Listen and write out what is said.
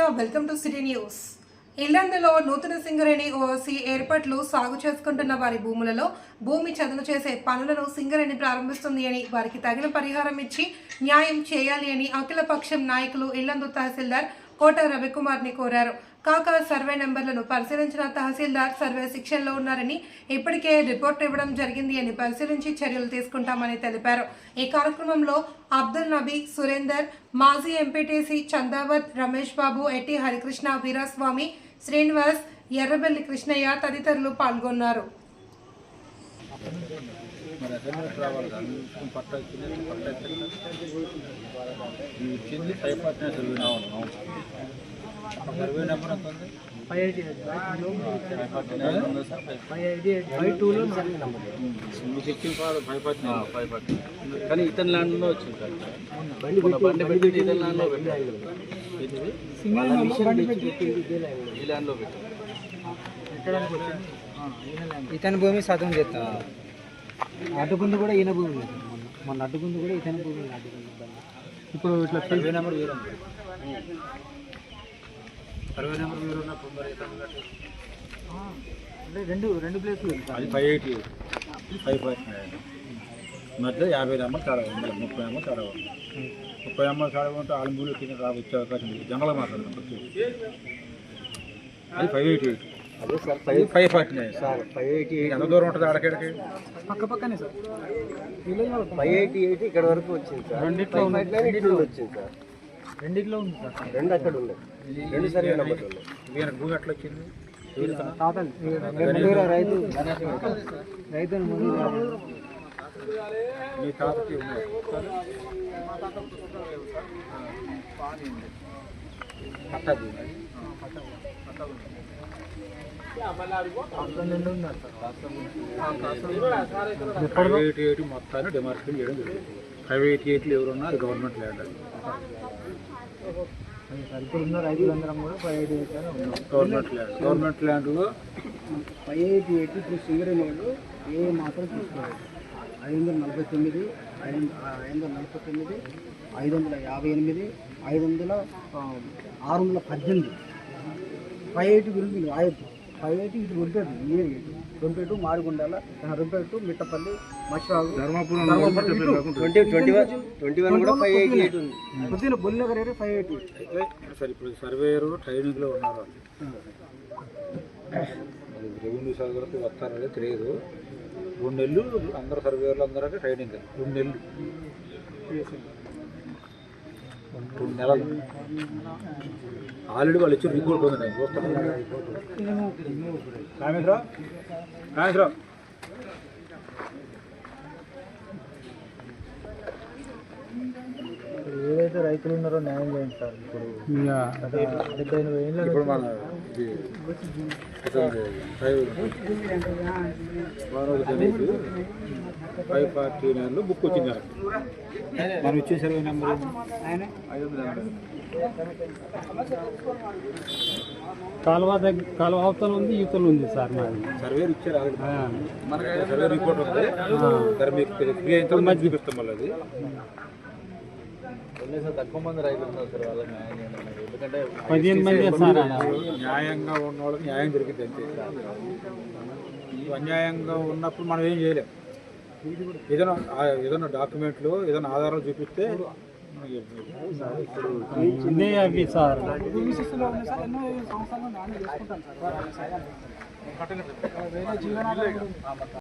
Media welcome to city news. ఇల్లందులో నూతన Singareni OC ఏర్పాట్లు సాగు చేసుకుంటున్న వారి భూములలో భూమి చదును చేసే పనులను సింగరేణి ప్రారంభిస్తుంది అని వారికి తగిన పరిహారం ఇచ్చి న్యాయం చేయాలి అని అఖిలపక్షం నాయకులు ఇల్లందు తహసీల్దార్ కోట రవికుమార్ని కోరారు. కాక సర్వే నెంబర్లను పరిశీలించిన తహసీల్దార్ సర్వే శిక్షణలో ఉన్నారని ఇప్పటికే రిపోర్ట్ ఇవ్వడం జరిగింది అని పరిశీలించి చర్యలు తీసుకుంటామని తెలిపారు. ఈ కార్యక్రమంలో అబ్దుల్ నబీ సురేందర్ మాజీ ఎంపీటీసీ చందావత్ రమేష్ బాబు ఎట్టి హరికృష్ణ వీరాస్వామి శ్రీనివాస్ ఎర్రబెల్లి కృష్ణయ్య తదితరులు పాల్గొన్నారు. మరి రావాలి పట్ట పట్ట ఇచ్చింది సర్వే నెంబర్ ఎంత ఉంది ఫైవ్ ఎయిటీ ఫైవ్ మీకు కాదు ఫైవ్ ఫైవ్ కానీ ఇతని ల్యాండ్లో వచ్చింది సార్ బండి పెట్టి ఇతని ల్యాండ్లో పెట్టారు పెట్టి ఈ ల్యాండ్లో పెట్టారు ఇతని భూమి సగం చేస్తా అడ్డుకుంది కూడా ఈయన భూమి మొన్న మొన్న అడ్డుకుంది కూడా ఇతని భూమి అడ్డుకుంది. ఇప్పుడు ఇట్లా సర్వే నెంబర్ వేరే సర్వే నెంబర్ వేరే అంటే రెండు రెండు ప్లేస్లు అది ఫైవ్ ఎయిటీ ఫైవ్ పట్టిన మధ్య యాభై నెంబర్ తేడా ముప్పై నెంబర్ తేడా ముప్పై నెంబర్ తేడా ఉంటే ఆలంబూలు కింద రా వచ్చే అవకాశం ఉంది. మాట్లాడదాం ఫస్ట్ అది ఫైవ్ ఎయిటీ ఎయిట్ అదే సార్ ఫైవ్ ఫైవ్ పట్టినాయి సార్ ఫైవ్ ఎయిటీ ఎయిట్ ఎంత దూరం ఉంటుంది ఆడకేడికి? పక్క పక్కనే సార్. ఫైవ్ ఎయిటీ ఎయిట్ ఇక్కడ వరకు వచ్చింది సార్. రెండిట్లో రెండిట్లో వచ్చింది సార్. రెండిట్లో ఉంది సార్. రెండు అక్కడ ఉంది రెండు ఉన్నాయి వీళ్ళకి భూమి ఎట్లా వచ్చింది? రైతు. రైతు ముందు మీ తాతకి ఉన్నాయి పట్టా భూమి. ఫైవ్ ఎయిటీ ఎయిట్ మొత్తాన్ని డిమార్కేషన్ చేయడం జరిగింది ఫైవ్ ఎయిటీ ఎయిట్లు ఎవరున్నా అది గవర్నమెంట్ ల్యాండ్ అది కూడా ఎయిట్ గవర్నమెంట్ ల్యాండ్ గవర్నమెంట్ ల్యాండ్లో ఫైవ్ ఎయిటీ ఎయిట్ ఇప్పుడు సింగరేణి వాళ్ళు ఏ మాత్రం తీసుకోలేదు ఐదు వందల నలభై తొమ్మిది ఐదు ఐదు వందల నలభై తొమ్మిది ఐదు వందల యాభై ఎనిమిది ఐదు వందల ఆరు వందల పద్దెనిమిది ఫైవ్ ఎయిటీ గురించి మీరు రాయొద్దు. ఫైవ్ ఎయిటీ ఇటు రొంపేటు ఏ Rompedu Madigundala Rompedu Mittapalli మష్రాగు Dharmapuram twenty twenty one twenty one కూడా ఫైవ్ ఎయిటీ ఎయిట్ ఉంది. కొద్దిగా బొల్లెగరేరే ఫైవ్ ఎయిటీ సరే ఇప్పుడు సర్వేయరు ట్రైనింగ్లో ఉన్నారు. రెవెన్యూ సర్వేలకు వస్తారో లేదో తెలియదు. రెండు నెలలు అందరు సర్వేయర్లు అందరూ ట్రైనింగ్ రెండు నెలలు. రెండు నెలలు. ఆల్రెడీ వాళ్ళు ఇచ్చి రిపోర్ట్ ఉంది నేను చూస్తాను ఏదైతే రైతులు ఉన్నారో న్యాయం చేయండి సార్ ఇప్పుడు. డెబ్బై ఎనభై ఏళ్ళ ఇప్పుడు మన ఫైవ్ ఫార్టీ నైన్లో బుక్ వచ్చింది. మనం ఇచ్చే సర్వే నెంబర్ ఆయన? కాలువ దగ్గర కాలువ అవతల ఉంది యువతలు ఉంది సార్ మాది. సర్వేర్ ఇచ్చారు సర్వే రిపోర్ట్ ఉంది. సరే మీకు మంచి చూపిస్తాం మళ్ళీ అది. తక్కువ మంది రైతులు ఉన్నారు సార్ వాళ్ళకి ఎందుకంటే పదిహేను మంది. న్యాయంగా ఉన్న వాళ్ళకి న్యాయం జరిగింది అంతే. ఈ అన్యాయంగా ఉన్నప్పుడు మనం ఏం చేయలేం. ఏదైనా ఆ- ఏదైనా డాక్యుమెంట్లు ఏదైనా ఆధారాలు చూపిస్తే అవి సార్. జీవనాలు